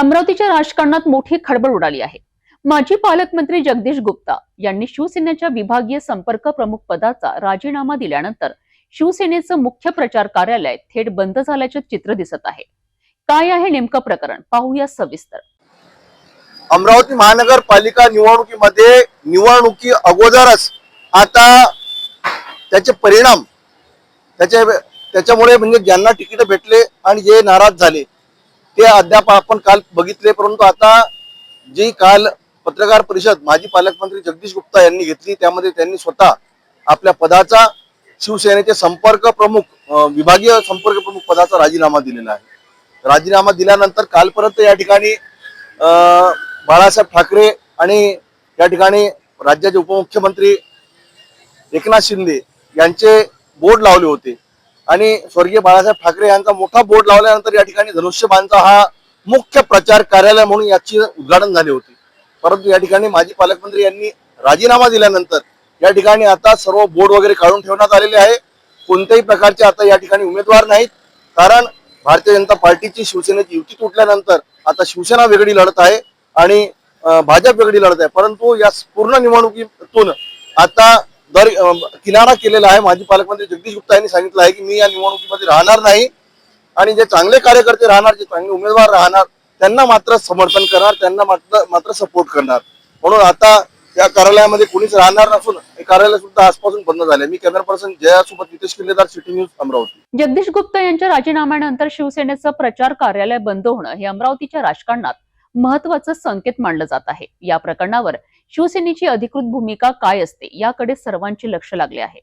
अमरावतीच्या राजकारणात मोठी खळबळ उडाली आहे. माजी पालकमंत्री जगदीश गुप्ता यांनी शिवसेनेच्या विभागीय संपर्क प्रमुख पदाचा राजीनामा दिल्यानंतर शिवसेनेचं मुख्य प्रचार कार्यालय थेट बंद झाल्याचे चित्र दिसत आहे. काय आहे नेमकं प्रकरण? पाहूया सविस्तर. अमरावती महानगरपालिका निवडणुकीमध्ये निवडणुकी अगोदरच आता त्याचे परिणाम त्याच्या त्याच्यामुळे म्हणजे ज्यांना तिकीट भेटले आणि जे नाराज झाले ते अद्याप आपण काल बघितले परंतु आता जी काल पत्रकार परिषद माजी पालकमंत्री जगदीश गुप्ता यांनी घेतली त्यामध्ये त्यांनी स्वतः आपल्या पदाचा शिवसेनेचे संपर्क प्रमुख विभागीय संपर्क प्रमुख पदाचा राजीनामा दिलेला आहे. राजीनामा दिल्यानंतर कालपर्यंत या ठिकाणी अं, बाळासाहेब ठाकरे आणि या ठिकाणी राज्याचे उपमुख्यमंत्री एकनाथ शिंदे यांचे बोर्ड लावले होते. आणि स्वर्गीय बाळासाहेब ठाकरे यांचा मोठा बोर्ड लावल्यानंतर या ठिकाणी धनुष्यबाणचा हा मुख्य प्रचार कार्यालय म्हणून याची उद्घाटन झाले होते. परंतु या ठिकाणी माजी पालकमंत्री यांनी राजीनामा दिल्यानंतर या ठिकाणी आता सर्व बोर्ड वगैरे काढून ठेवण्यात आलेले आहे. कोणत्याही प्रकारचे आता या ठिकाणी उमेदवार नाहीत. कारण भारतीय जनता पार्टीची शिवसेनेची युती तुटल्यानंतर आता शिवसेना वेगळी लढत आहे आणि भाजप वेगळी लढत आहे. परंतु या पूर्ण निवडणुकीतून आता दर किनारा केलेला आहे. माजी पालकमंत्री जगदीश गुप्ता यांनी सांगितलं आहे की मी या निवडणुकीमध्ये राहणार नाही आणि जे चांगले कार्यकर्ते राहणार जे चांगले उमेदवार राहणार त्यांना मात्र समर्थन करणार त्यांना मात्र मात्र सपोर्ट करणार. म्हणून आता या कार्यालयामध्ये कोणीच राहणार नसून हे कार्यालय सुद्धा आजपासून बंद झाले मी कॅमेरा पर्सन जयासोबत नितेश किल्लेदार सिटी न्यूज अमरावती. जगदीश गुप्ता यांच्या राजीनाम्यानंतर शिवसेनेचं प्रचार कार्यालय बंद होणं हे अमरावतीच्या राजकारणात महत्वाचं संकेत मानलं जात आहे. या प्रकरणावर शिवसेनेची अधिकृत भूमिका काय असते याकडे सर्वांचे लक्ष लागले आहे.